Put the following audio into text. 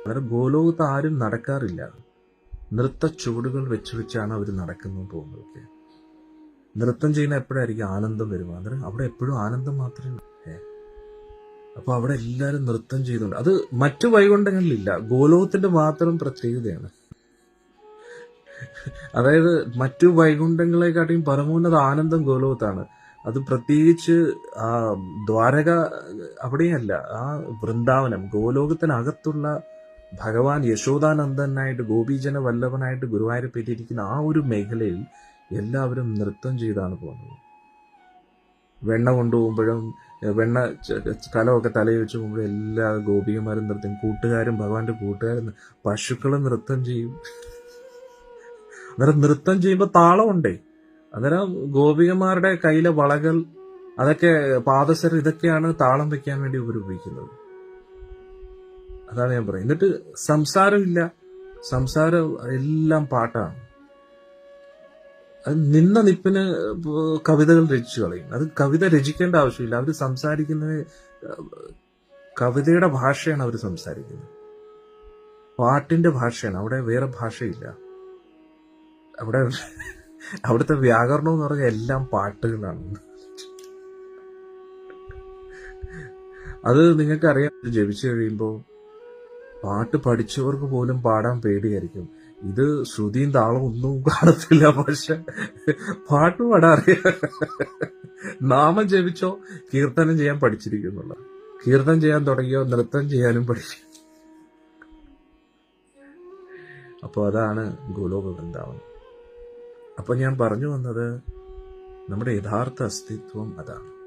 അന്നേരം ഗോലോകത്ത് ആരും നടക്കാറില്ല. നൃത്ത ചുവടുകൾ വെച്ച് വെച്ചാണ് അവർ നടക്കുന്നത് പോകുന്നതൊക്കെ. നൃത്തം ചെയ്യുന്ന എപ്പോഴായിരിക്കും ആനന്ദം വരുക? അന്നേരം അവിടെ എപ്പോഴും ആനന്ദം മാത്രമേ അപ്പോൾ അപ്പൊ അവിടെ എല്ലാവരും നൃത്തം ചെയ്യുന്നുണ്ട്. അത് മറ്റു വൈകുണ്ഠങ്ങളിലില്ല. ഗോലോകത്തിന്റെ മാത്രം പ്രത്യേകതയാണ്. അതായത് മറ്റു വൈകുണ്ഠങ്ങളെക്കാട്ടിയും പരമോന്നത ആനന്ദം ഗോലോകത്താണ്. അത് പ്രത്യേകിച്ച് ആ ദ്വാരക അവിടെയല്ല. ആ വൃന്ദാവനം ഗോലോകത്തിനകത്തുള്ള ഭഗവാൻ യശോദാനന്ദനായിട്ട് ഗോപീജന വല്ലഭനായിട്ട് ഗുരുവായൂരപ്പേറ്റിരിക്കുന്ന ആ ഒരു മേഖലയിൽ എല്ലാവരും നൃത്തം ചെയ്താണ് പോകുന്നത്. വെണ്ണ കൊണ്ടുപോകുമ്പോഴും വെണ്ണ കലമൊക്കെ തലയിൽ വെച്ച് പോകുമ്പോഴും എല്ലാ ഗോപികമാരും നൃത്തം കൂട്ടുകാരും ഭഗവാന്റെ കൂട്ടുകാരും പശുക്കളും നൃത്തം ചെയ്യും. അന്നേരം നൃത്തം ചെയ്യുമ്പോൾ താളമുണ്ടേ. അന്നേരം ഗോപികമാരുടെ കയ്യിലെ വളകൾ അതൊക്കെ പാദസരം ഇതൊക്കെയാണ് താളം വെക്കാൻ വേണ്ടി ഉപയോഗിക്കുന്നത്. അതാണ് ഞാൻ പറയുന്നത്. എന്നിട്ട് സംസാരമില്ല. സംസാരം എല്ലാം പാട്ടാണ്. അത് നിന്ന നിപ്പിന് കവിതകൾ രചിച്ചു കളയും അത് കവിത രചിക്കേണ്ട ആവശ്യമില്ല. അവർ സംസാരിക്കുന്നത് കവിതയുടെ ഭാഷയാണ് അവർ സംസാരിക്കുന്നത്. പാട്ടിന്റെ ഭാഷയാണ്. അവിടെ വേറെ ഭാഷയില്ല. അവിടെ അവിടുത്തെ വ്യാകരണം എന്ന് പറഞ്ഞാൽ എല്ലാം പാട്ടുകളാണ്. അത് നിങ്ങൾക്ക് അറിയാം ജപിച്ചു കഴിയുമ്പോൾ പാട്ട് പഠിച്ചവർക്ക് പോലും പാടാൻ പേടിയായിരിക്കും. ഇത് ശ്രുതിയും താളം ഒന്നും കാണത്തില്ല പക്ഷെ പാട്ട് പാടാൻ അറിയാം നാമം ജപിച്ചോ കീർത്തനം ചെയ്യാൻ പഠിച്ചിരിക്കുന്നുള്ള. കീർത്തനം ചെയ്യാൻ തുടങ്ങിയോ നൃത്തം ചെയ്യാനും പഠിച്ചു അപ്പോൾ അതാണ് ഗോലോക വൃന്ദാവനം അപ്പോൾ ഞാൻ പറഞ്ഞു വന്നത് നമ്മുടെ യഥാർത്ഥ അസ്തിത്വം അതാണ്.